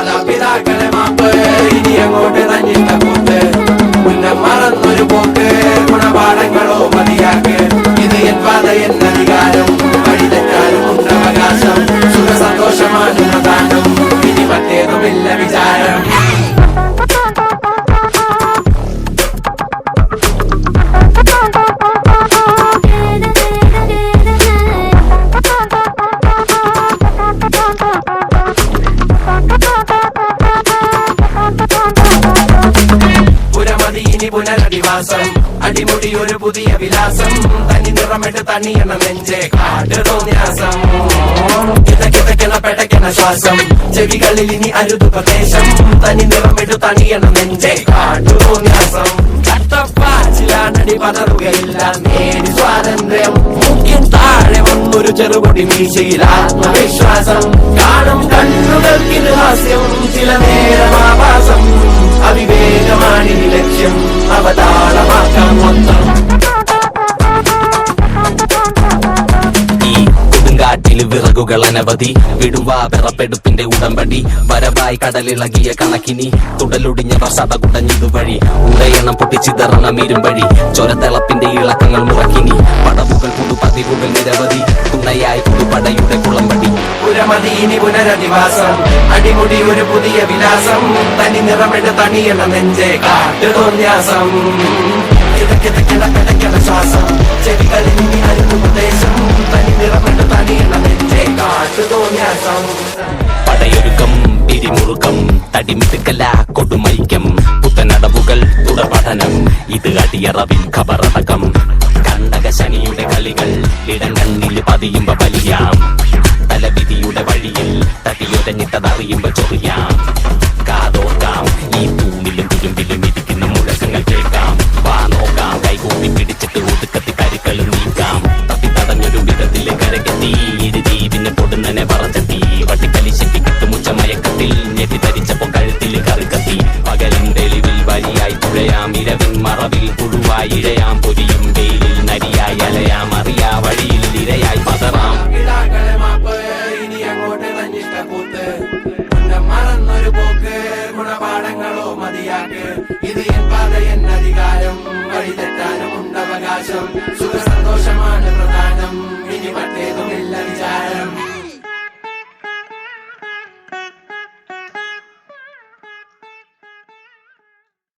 മാതാപിതാക്കളെ മാപ്പ് ഇനി അങ്ങോട്ട് തന്നെ കൂത്ത് മുന്നേ മറന്നു ഇനി പുനരധിവാസം. അടിമുടി ഒരു പുതിയ വിലാസം. തനി നിറമിട്ട് തണിയണ നെഞ്ചെ കാട് തോന്യാസം കിതക്കിതക്കണ ശ്വാസം. ചെവികളിൽ ഇനി അരുതുപദേശം തനി നിറമിട്ട് തണിയണ നെഞ്ചെ കാട് തോന്യാസം കട്ടപ്പാച്ചിലാണടി പതറുകയില്ല. നേടി സ്വാതന്ത്ര്യം. മുഖ്യം താഴെ വന്നൊരു ചെറുപൊടി മീശയിൽ ആത്മവിശ്വാസം. കാണും കണ്ണുകൾക്കിത് ഹാസ്യം ചില നേരം വിറകുകൾ അനവധി. വിടുവാ വിറപ്പെടുപ്പിന്റെ ഉടമ്പടി. വരവായി കടലിളകിയ കണക്കിനി. തുടലൊടിഞ്ഞവർ സഭ കുടഞ്ഞിതുവഴി ഉടയണം പൊട്ടിച്ചിതറണം ഇരുമ്പഴി ചൊരത്തിളപ്പിന്റെ ഇളക്കങ്ങൾ മുറക്കിനി. പടവുകൾ പുതുപതിവുകൾ നിരവധി. തുണയായി പുതുപടയുടെ കുളമ്പടി. പുരമതിയിനി പുനരധിവാസം. അടിമുടി ഒരു പുതിയ വിലാസം. തനി നിറമെടുത്ത തണിയണ നെഞ്ചേ കാട്ടു പടയൊരുക്കം പിരിമുറുക്കം തടിമിടുക്കല കൊടുമൈക്കം പുത്തനടവുകൾ തുടർപഠനം ഇത് അടിയറവിൽ ഖബറടക്കം. കണ്ടക ശനിയുടെ കളികൾ ഇടം പതിയുമ്പോ വലിയാം. തലവിധിയുടെ വഴിയിൽ തടിയൊരഞ്ഞിട്ടതറിയുമ്പോ ചൊറിയാം. ധരിച്ചപ്പോ കഴുത്തിൽ കറുകത്തി. പകലും തെളിവിൽ വഴിയായി തുഴയാം. ഇരവിൻ മറവിൽ പുഴുവായി ഇഴയാം. പൊരിയും വെയിലിൽ നരിയായി അലയാം. അറിയാ വഴിയിൽ ഇരയായി പതറാം. മറന്നൊരു പോക്ക് ഗുണപാഠങ്ങളോ മതിയാക്ക് ഇത് എൻ പാത എൻ അധികാരം. വഴി തെറ്റാനും ഉണ്ട് സുഖ